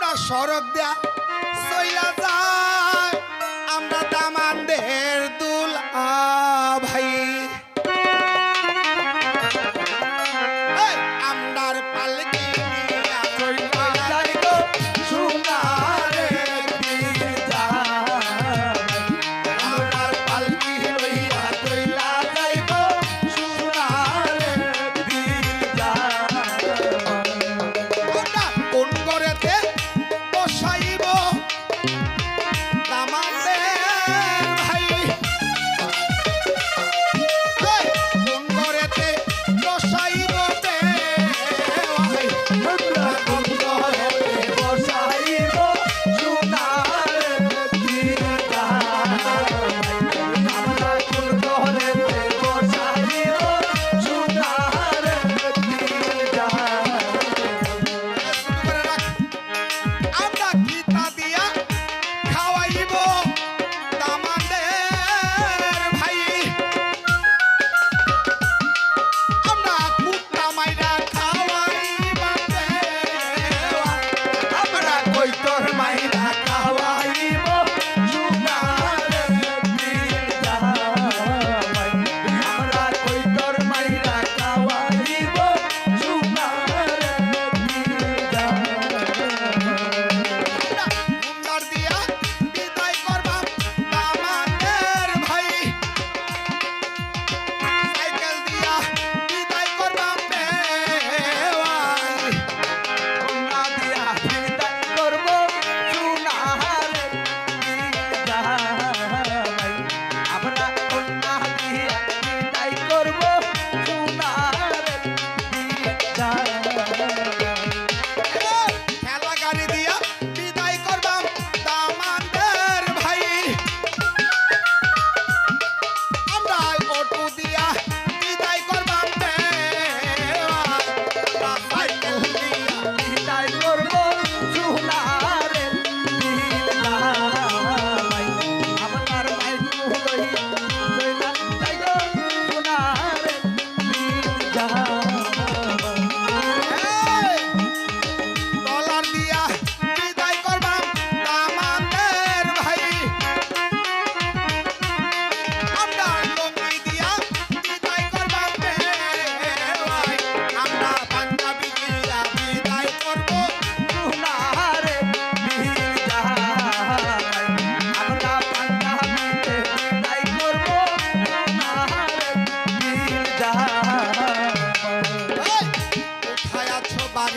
আমরা সড়ক দেয়া চইলা যায় আমরা দুল আ ভাই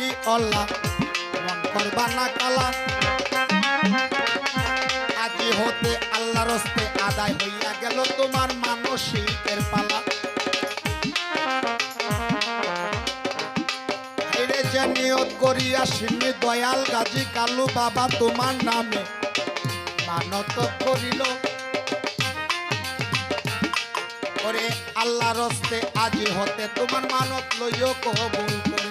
বাড়ি অল্লা আল্লাহ রস্তে মানত করিল। করে আল্লাহ আজি হতে তোমার মানত লইও কবুল করে